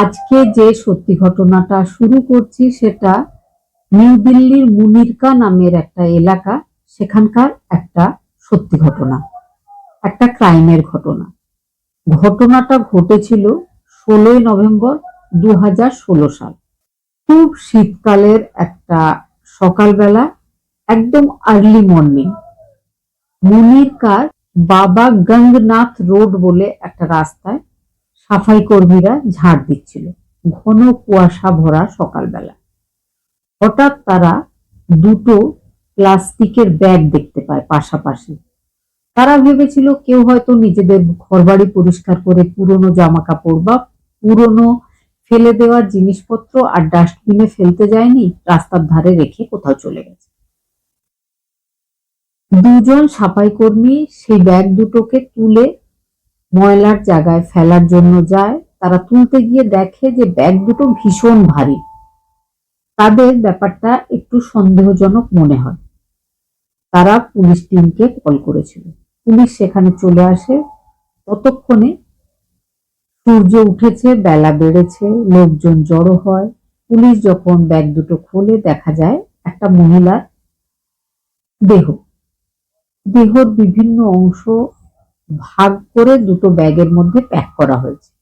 আজকে যে সত্যি ঘটনাটা শুরু করছি সেটা নিউ দিল্লির মুনিরকা নামের একটা এলাকা, সেখানকার একটা সত্যি ঘটনা, একটা ক্রাইমের ঘটনা। ঘটনাটা ঘটেছিল ষোলোই নভেম্বর দু হাজার ষোলো সাল। খুব শীতকালের একটা সকালবেলা, একদম আর্লি মর্নিং মুনিরকার বাবা গঙ্গনাথ রোড বলে একটা রাস্তায় সাফাই কর্মীরা ঝাড় দিচ্ছিল। ঘন কুয়াশা ভরা সকালবেলা। হঠাৎ তারা দুটো প্লাস্টিকের ব্যাগ দেখতে পায় পাশাপাশি। তারা ভেবেছিল কেউ হয়তো নিজেদের ঘরবাড়ি পরিষ্কার করে পুরনো জামা কাপড় বা পুরনো ফেলে দেওয়া জিনিসপত্র আর ডাস্টবিনে ফেলতে যায়নি, রাস্তার ধারে রেখে কোথাও চলে গেছে। দুজন সাফাই কর্মী সেই ব্যাগ দুটোকে তুলে ময়লার জায়গায় ফেলার জন্য যায়, তারা তুলতে গিয়ে দেখে যে ব্যাগ দুটো ভীষণ ভারী। তাদের ব্যাপারটা একটু সন্দেহজনক মনে হয়। তারা পুলিশ টিমকে কল করেছিল। পুলিশ সেখানে চলে আসে। ততক্ষণে সূর্য উঠেছে, বেলা বেড়েছে, লোকজন জড়ো হয়। পুলিশ যখন ব্যাগ দুটো খোলে, দেখা যায় একটা মহিলার দেহ। দেহর বিভিন্ন অংশ ভাগ করে দুটো ব্যাগের মধ্যে প্যাক করা হয়েছে।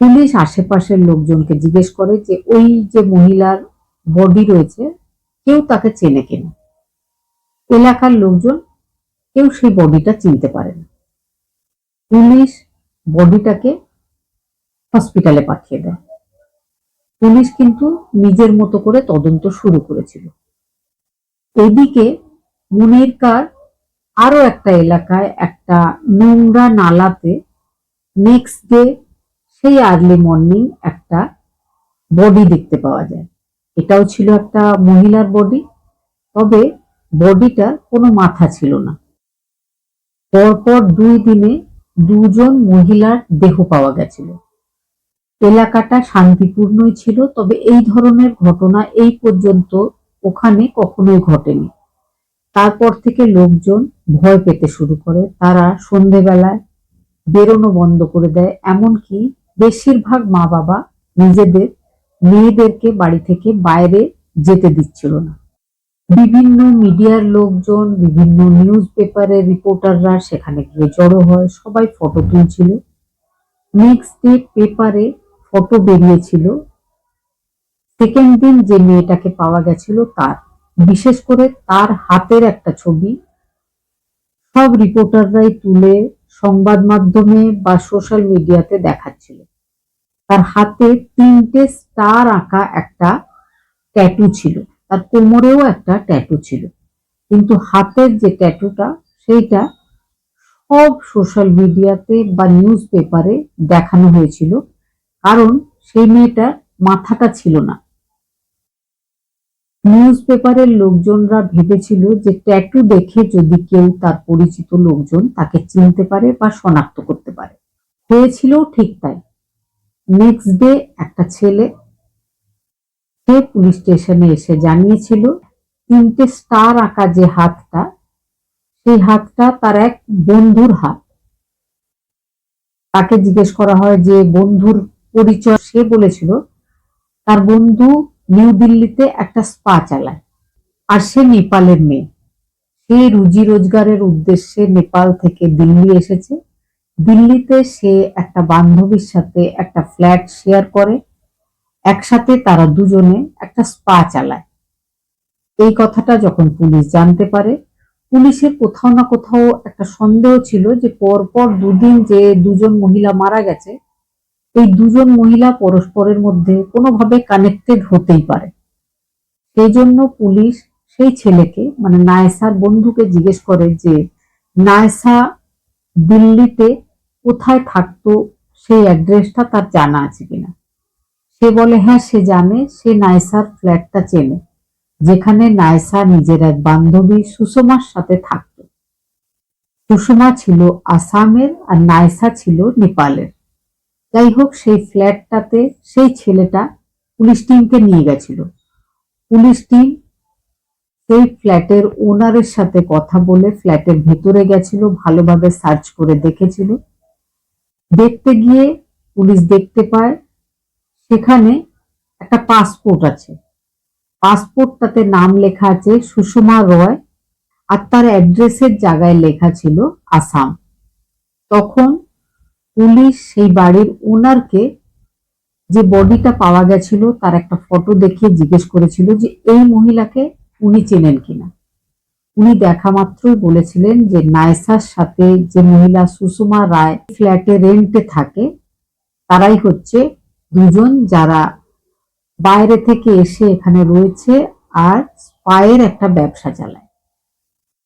পুলিশ আশেপাশের লোকজনকে জিজ্ঞেস করে যে, ওই যে মহিলার বডি রয়েছে, কেউ তাকে চেনে কিনা? এলাকার লোকজন কেউ সেই বডিটা চিনতে পারে না। পুলিশ বডিটাকে হসপিটালে পাঠিয়ে দেয়। পুলিশ কিন্তু নিজের মতো করে তদন্ত শুরু করেছিল। এদিকে মুনিরকার আরও একটা এলাকায় একটা নোংরা নালাতে নেক্সট ডে সেই আর্লি মর্নিং একটা বডি দেখতে পাওয়া যায়। এটাও ছিল একটা মহিলার বডি তবে বডিটার কোনো মাথা ছিল না। পরপর দুই দিনে দুজন মহিলার দেহ পাওয়া গেছিল। এলাকাটা শান্তিপূর্ণই ছিল, তবে এই ধরনের ঘটনা এই পর্যন্ত ওখানে কখনোই ঘটেনি। তারপর থেকে লোকজন ভয় পেতে শুরু করে। তারা সন্ধেবেলায় বেরোনো বন্ধ করে দেয়, এমনকি বেশিরভাগ মা বাবা নিজেদের মেয়েদেরকে বাড়ি থেকে বাইরে যেতে দিচ্ছিল না। বিভিন্ন মিডিয়ার লোকজন, বিভিন্ন নিউজ পেপারের রিপোর্টাররা সেখানে গিয়ে জড়ো হয়, সবাই ফটো তুলছিল। নেক্সট ডে পেপারে ফটো বেরিয়েছিল। সেকেন্ড দিন যে মেয়েটাকে পাওয়া গেছিল তার, বিশেষ করে তার হাতের একটা ছবি সব রিপোর্টাররাই তুলে সংবাদ মাধ্যমে বা সোশ্যাল মিডিয়াতে দেখাচ্ছিল। তার হাতে তিনটে স্টার আঁকা একটা ট্যাটু ছিল। তার কোমরেও একটা ট্যাটু ছিল। কিন্তু হাতের যে ট্যাটুটা সেইটা সব সোশ্যাল মিডিয়াতে বা নিউজ পেপারে দেখানো হয়েছিল। কারণ সেই মেয়েটার মাথাটা ছিল না। নিউজ পেপারের লোকজনরা ভেবেছিল যে ট্যাটু দেখে যদি কেউ তার পরিচিত লোকজন তাকে চিনতে পারে বা শনাক্ত করতে পারে। হয়েছিল ঠিক তাই। নেক্সট ডে একটা ছেলে সে পুলিশ স্টেশনে এসে জানিয়েছিল, তিনটে স্টার আঁকা যে হাতটা, সেই হাতটা তার এক বন্ধুর হাত। তাকে জিজ্ঞেস করা হয় যে বন্ধুর পরিচয় সে বলেছিল, তার বন্ধু নিউ দিল্লিতে একটা স্পা চালায়। আর সে নেপালের মেয়ে। সে রুজি রোজগারের উদ্দেশ্যে নেপাল থেকে দিল্লি এসেছে। দিল্লিতে সে একটা বান্ধবীর সাথে একটা ফ্ল্যাট শেয়ার করে। একসাথে তারা দুজনে একটা স্পা চালায়। এই কথাটা যখন পুলিশ জানতে পারে, পুলিশের কোথাও না কোথাও একটা সন্দেহ ছিল যে পরপর দুদিন যে দুজন মহিলা মারা গেছে এই দুজন মহিলা পরস্পরের মধ্যে কোনোভাবে কানেক্টেড হতেই পারে। সেই জন্য পুলিশ সেই ছেলেকে মানে নায়সার বন্ধুকে জিজ্ঞেস করে যে, নায়সা, দিল্লিতে কোথায় থাকতো? সেই অ্যাড্রেসটা তার জানা আছে কিনা? সে বলে হ্যাঁ সে জানে, সে নায়সার ফ্ল্যাটটা চেনে, যেখানে নায়সা নিজের এক বান্ধবী সুষমার সাথে থাকত। সুষমা ছিল আসামের আর নায়সা ছিল নেপালের। যাই হোক সেই ফ্ল্যাটটাতে সেই ছেলেটা পুলিশ টিমকে নিয়ে গেছিল। পুলিশ টিম সেই ফ্ল্যাটের ওনারের সাথে কথা বলে ফ্ল্যাটের ভেতরে গেছিল, ভালোভাবে সার্চ করে দেখেছিল। দেখতে গিয়ে পুলিশ দেখতে পায়, সেখানে একটা পাসপোর্ট আছে। পাসপোর্টটাতে নাম লেখা আছে সুষমা রয় আর তার অ্যাড্রেসের জায়গায় লেখা ছিল আসাম। তখন পুলিশ সেই বাড়ির ওনারকে যে বডিটা পাওয়া গেছিল, তার একটা ফটো দেখিয়ে জিজ্ঞেস করেছিল যে এই মহিলাকে উনি চেনেন কিনা। উনি দেখা মাত্রই বলেছিলেন যে নায়সার সাথে যে মহিলা সুষমা রায় ফ্ল্যাটে রেন্টে থাকে, তারাই হচ্ছে দুজন যারা বাইরে থেকে এসে এখানে রয়েছে আর স্পায়ের একটা ব্যবসা চালায়।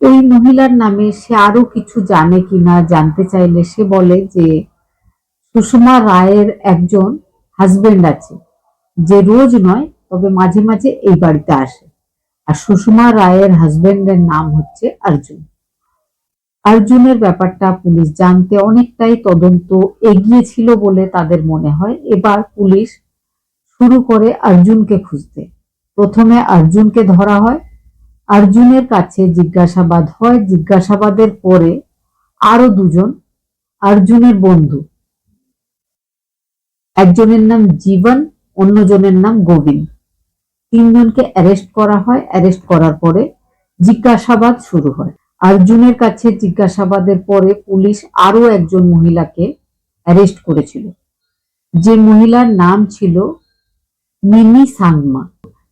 এই মহিলার নামে সে আরও কিছু জানে কিনা, জানতে চাইলে সে বলে যে সুষমা রায়ের একজন হাজবেন্ড আছে, যে রোজ নয়, তবে মাঝে মাঝে এই বাড়িতে আসে। আর সুষমা রায়ের হাজবেন্ডের নাম হচ্ছে অর্জুন। অর্জুনের ব্যাপারটা পুলিশ জানতে অনেকটাই তদন্ত এগিয়েছিল বলে তাদের মনে হয়। এবার পুলিশ শুরু করে অর্জুনকে খুঁজতে। প্রথমে অর্জুনকে ধরা হয়। অর্জুনের কাছে জিজ্ঞাসাবাদ হয়। জিজ্ঞাসাবাদের পরে আরও দুজন অর্জুনের বন্ধু একজনের নাম জীবন, অন্যজনের নাম গোবিন্দ। তিনজনকে অ্যারেস্ট করা হয়। অ্যারেস্ট করার পরে জিজ্ঞাসাবাদ শুরু হয়। অর্জুনের কাছে জিজ্ঞাসাবাদের পরে পুলিশ আরও একজন মহিলাকে অ্যারেস্ট করেছিল। যে মহিলার নাম ছিল মিনি সাংমা।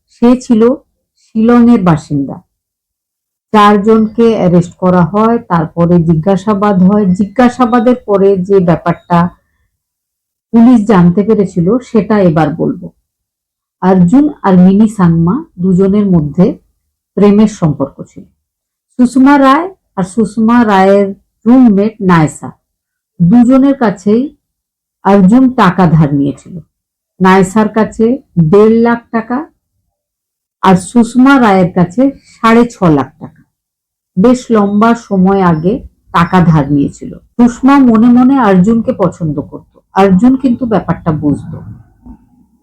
সে ছিল শিলংয়ের বাসিন্দা। চারজনকে অ্যারেস্ট করা হয়। তারপরে জিজ্ঞাসাবাদ হয়। জিজ্ঞাসাবাদের পরে যে ব্যাপারটা পুলিশ জানতে পেরেছিল, সেটা এবার বলব। অর্জুন আর মিনি সাংমা দুজনের মধ্যে প্রেমের সম্পর্ক ছিল। সুষমা রায় আর সুষমা রায়ের রুমমেট নায়সা দুজনের কাছেই অর্জুন টাকা ধার নিয়েছিল। নায়সার কাছে দেড় লাখ টাকা আর সুষমা রায়ের কাছে সাড়ে ছ লাখ টাকা। বেশ লম্বা সময় আগে টাকা ধার নিয়েছিল। সুষমা মনে মনে অর্জুনকে পছন্দ করত। অর্জুন কিন্তু ব্যাপারটা বুঝতো।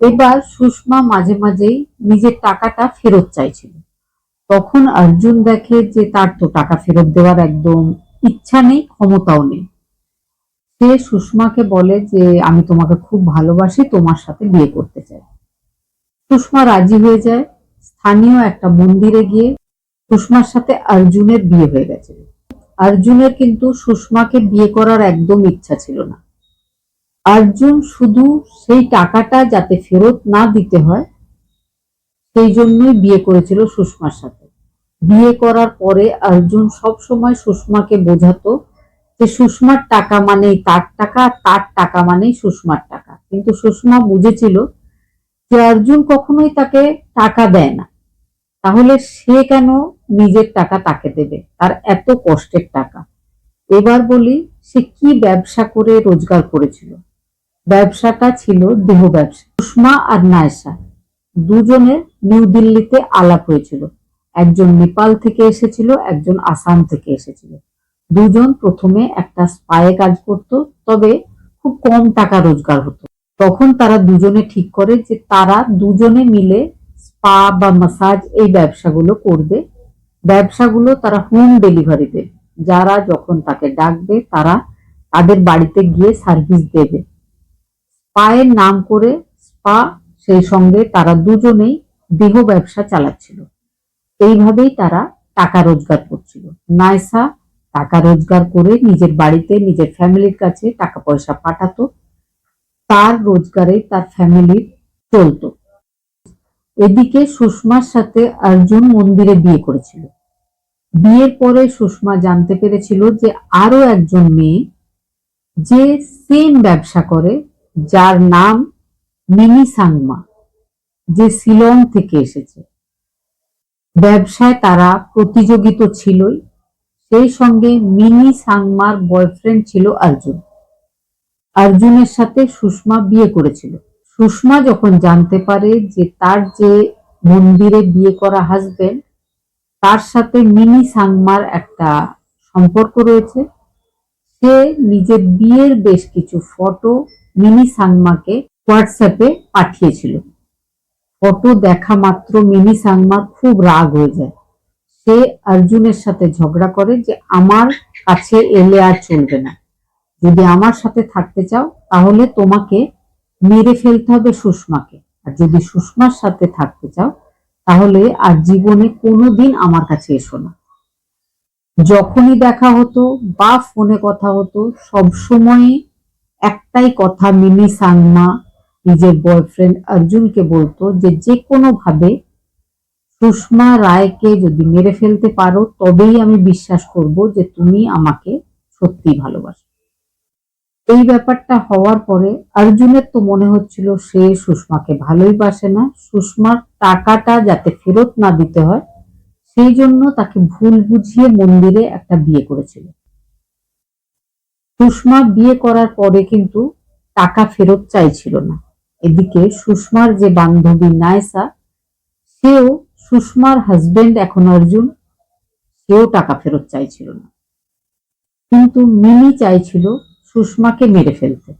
এবার সুষমা মাঝে মাঝেই নিজের টাকাটা ফেরত চাইছিল। তখন অর্জুন দেখে যে তার তো টাকা ফেরত দেওয়ার একদম ইচ্ছা নেই, ক্ষমতাও নেই। সে সুষমাকে বলে যে, আমি তোমাকে খুব ভালোবাসি, তোমার সাথে বিয়ে করতে চাই। সুষমা রাজি হয়ে যায়। স্থানীয় একটা মন্দিরে গিয়ে সুষমার সাথে অর্জুনের বিয়ে হয়ে গেছে। অর্জুনের কিন্তু সুষমাকে বিয়ে করার একদম ইচ্ছা ছিল না। অর্জুন শুধু সেই টাকাটা যাতে ফেরত না দিতে হয়, সেই জন্যই বিয়ে করেছিল সুষমার সাথে। বিয়ে করার পরে অর্জুন সব সময় সুষমাকে বোঝাতো যে সুষমার টাকা মানেই তার টাকা তার টাকা মানেই সুষমার টাকা। কিন্তু সুষমা বুঝেছিল যে অর্জুন কখনোই তাকে টাকা দেয় না। তাহলে সে কেন নিজের টাকা তাকে দেবে? তার এত কষ্টের টাকা। এবার বলি সে কি ব্যবসা করে রোজগার করেছিল। ব্যবসাটা ছিল দেহ ব্যবসা। সুষমা আর নায়সা দুজনের নিউ দিল্লিতে আলাপ হয়েছিল। একজন নেপাল থেকে এসেছিল, একজন আসাম থেকে এসেছিল। দুজন প্রথমে একটা স্পায়ে কাজ করত, তবে খুব কম টাকা রোজগার হতো। তখন তারা দুজনে ঠিক করে যে তারা দুজনে মিলে স্পা বা মাসাজ এই ব্যবসাগুলো করবে। ব্যবসাগুলো তারা হোম ডেলিভারি দেবে যারা যখন তাকে ডাকবে, তারা তাদের বাড়িতে গিয়ে সার্ভিস দেবে। স্পায়ের নাম করে স্পা, সেই সঙ্গে তারা দুজনেই দেহ ব্যবসা চালাচ্ছিল। এইভাবেই তারা টাকা রোজগার করছিল। নাইসা টাকা রোজগার করে নিজের বাড়িতে নিজের ফ্যামিলির কাছে টাকা পয়সা পাঠাতো। তার রোজগারে তার ফ্যামিলির চলতো। এদিকে সুষমার সাথে অর্জুন মন্দিরে বিয়ে করেছিল। বিয়ের পরে সুষমা জানতে পেরেছিল যে আরও একজন মেয়ে যে সেম ব্যবসা করে যার নাম মিনি সাংমা, যে শিলং থেকে এসেছে। ব্যবসায় তারা প্রতিযোগী তো ছিলই, সেই সঙ্গে মিনি সাংমার বয়ফ্রেন্ড ছিল অর্জুন। অর্জুনের সাথে সুষমা বিয়ে করেছিল। সুষমা যখন জানতে পারে যে তার যে মন্দিরে বিয়ে করা হাজবেন্ড তার সাথে মিনি সাংমার একটা সম্পর্ক রয়েছে। সে নিজের বিয়ের বেশ কিছু ফটো মিনি সাংমাকে হোয়াটসঅ্যাপে পাঠিয়েছিল। ফটো দেখা মাত্র মিনি সাংমা খুব রাগ হয়ে যায়। সে অর্জুনের সাথে ঝগড়া করে যে, আমার কাছে এলে আর চলবে না। যদি আমার সাথে থাকতে চাও, তাহলে তোমাকে মেরে ফেলতে হবে সুষমাকে। আর যদি সুষমার সাথে থাকতে চাও, তাহলে আর জীবনে কোনোদিন আমার কাছে এসো না। যখনই দেখা হতো বা ফোনে কথা হতো সব সময় একটাই কথা মিনি সাংমা নিজের বয়ফ্রেন্ড অর্জুনকে বলতো যে যে কোনো ভাবে সুষমা রায়কে যদি মেরে ফেলতে পারো, তবেই আমি বিশ্বাস করব যে তুমি আমাকে সত্যি ভালোবাসো। এই ব্যাপারটা হওয়ার পরে অর্জুনের তো মনে হচ্ছিল সে সুষমাকে ভালোই বাসে না, সুষমার টাকাটা যাতে ফেরত না দিতে হয়, সেই জন্য তাকে ভুল বুঝিয়ে মন্দিরে একটা বিয়ে করেছিল। সুষমা বিয়ে করার পরে কিন্তু টাকা ফেরত চাইছিল না। এদিকে সুষমার যে বান্ধবী নায়সা, সেও সুষমার হাজবেন্ড এখন অর্জুন, সেও টাকা ফেরত চাইছিল না। কিন্তু মিনি চাইছিল সুষমাকে মেরে ফেলতে।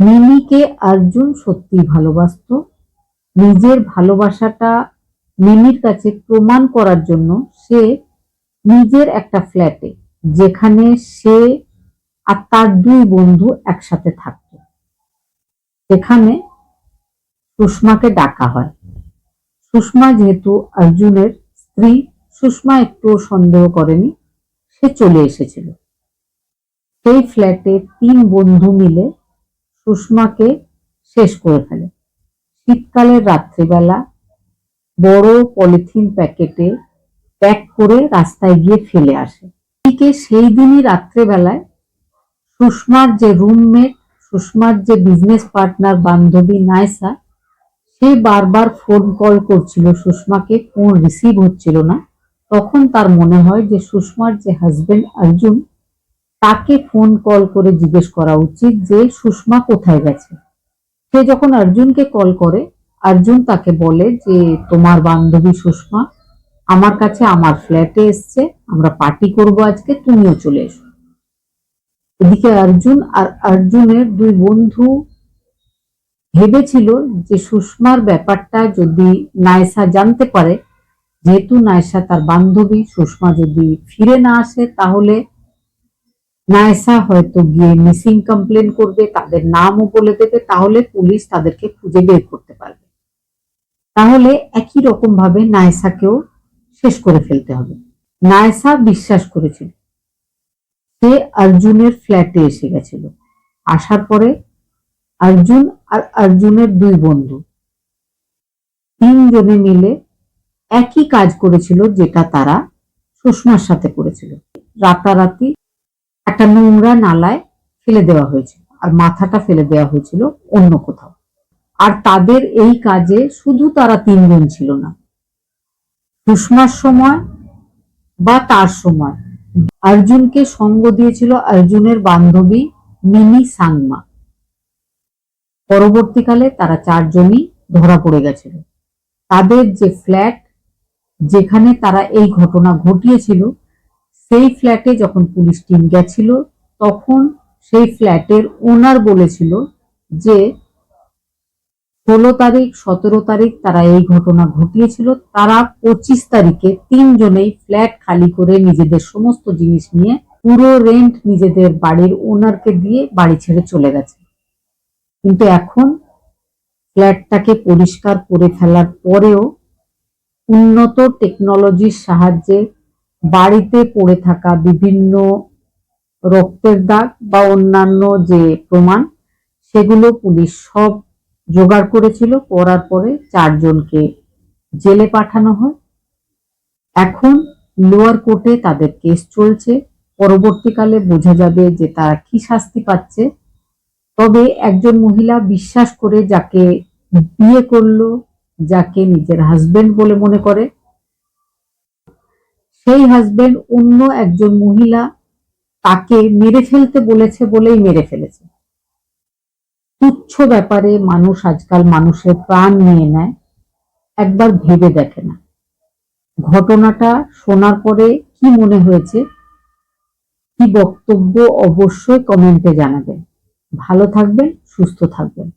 মিনিকে অর্জুন সত্যি ভালোবাসত। নিজের ভালোবাসাটা মিনির কাছে প্রমাণ করার জন্য সে নিজের একটা ফ্ল্যাটে যেখানে সে আর তার দুই বন্ধু একসাথে থাকত। সেখানে সুষমাকে ডাকা হয়। সুষমা যেহেতু অর্জুনের স্ত্রী, সুষমা একটু সন্দেহ করেনি, সে চলে এসেছিল। সেই ফ্ল্যাটে তিন বন্ধু মিলে সুষমাকে শেষ করে ফেলে। শীতকালের রাত্রিবেলা বড় পলিথিন প্যাকেটে প্যাক করে রাস্তায় গিয়ে ফেলে আসে। এদিকে সেই দিনই রাত্রেবেলায় সুষমার যে রুমমেট সুষমার যে বিজনেস পার্টনার বান্ধবী নায়সা সে বারবার ফোন কল করছিল সুষমাকে ফোন রিসিভ হচ্ছিল না। তখন তার মনে হয় যে সুষমার যে হাজবেন্ড অর্জুন, তাকে ফোন কল করে জিজ্ঞেস করা উচিত যে সুষমা কোথায় গেছে। সে যখন অর্জুনকে কল করে, অর্জুন তাকে বলে যে তোমার বান্ধবী সুষমা আমার কাছে আমার ফ্ল্যাটে এসছে, আমরা পার্টি করব আজকে, তুমিও চলে এসো। এদিকে অর্জুন আর অর্জুনের দুই বন্ধু ভেবেছিল যে সুষমার ব্যাপারটা যদি নায়সা জানতে পারে, যেহেতু নায়সা তার বান্ধবী, সুষমা যদি ফিরে না আসে, তাহলে নায়সা হয়তো গিয়ে মিসিং কমপ্লেন করবে, তাদের নামও বলে দেবে, তাহলে পুলিশ তাদেরকে খুঁজে বের করতে পারবে। তাহলে একই রকম ভাবে নায়সাকেও শেষ করে ফেলতে হবে। নায়সা বিশ্বাস করেছিল। সে অর্জুনের ফ্ল্যাটে এসে গেছিল। আসার পরে অর্জুন আর অর্জুনের দুই বন্ধু তিনজনে মিলে একই কাজ করেছিল যেটা তারা সুষমার সাথে করেছিল। রাতারাতি একটা নোংরা নালায় ফেলে দেওয়া হয়েছিল আর মাথাটা ফেলে দেওয়া হয়েছিল অন্য কোথাও। আর তাদের এই কাজে শুধু তারা তিনজন ছিল না। সুষমার সময় বা তার সময়? অর্জুনকে সঙ্গ দিয়েছিল অর্জুনের বান্ধবী মিনি সাংমা। পরবর্তীকালে তারা চারজনই ধরা পড়ে গেছিল। তাদের যে ফ্ল্যাট যেখানে তারা এই ঘটনা ঘটিয়েছিল, সেই ফ্ল্যাটে যখন পুলিশ টিম গেছিল, তখন সেই ফ্ল্যাটের ওনার বলেছিল যে ষোলো তারিখ, সতেরো তারিখ তারা এই ঘটনা ঘটিয়েছিল। তারা পঁচিশ তারিখে তিনজনেই ফ্ল্যাট খালি করে নিজেদের সমস্ত জিনিস নিয়ে পুরো রেন্ট নিজেদের বাড়ির ওনারকে দিয়ে বাড়ি ছেড়ে চলে গেছে। কিন্তু এখন ফ্ল্যাটটাকে পরিষ্কার করে ফেলার পরেও উন্নত টেকনোলজির সাহায্যে বাড়িতে পড়ে থাকা বিভিন্ন রক্তের দাগ বা অন্যান্য যে প্রমাণ, সেগুলো পুলিশ সব জোগাড় করেছিল, করার পরে চারজনকে জেলে পাঠানো হয়। এখন লোয়ার কোর্টে তাদের কেস চলছে। পরবর্তীকালে বোঝা যাবে যে তারা কি শাস্তি পাচ্ছে। তবে একজন মহিলা বিশ্বাস করে যাকে বিয়ে করল, যাকে নিজের হাজবেন্ড বলে মনে করে, সেই হাজবেন্ড অন্য একজন মহিলা তাকে মেরে ফেলতে বলেছে বলেই মেরে ফেলেছে। তুচ্ছ ব্যাপারে মানুষ আজকাল মানুষের প্রাণ নিয়ে নেয়, একবার ভেবে দেখে না। ঘটনাটা শোনার পরে কি মনে হয়েছে? কি বক্তব্য অবশ্যই কমেন্টে জানাবেন। ভালো থাকবেন, সুস্থ থাকবেন।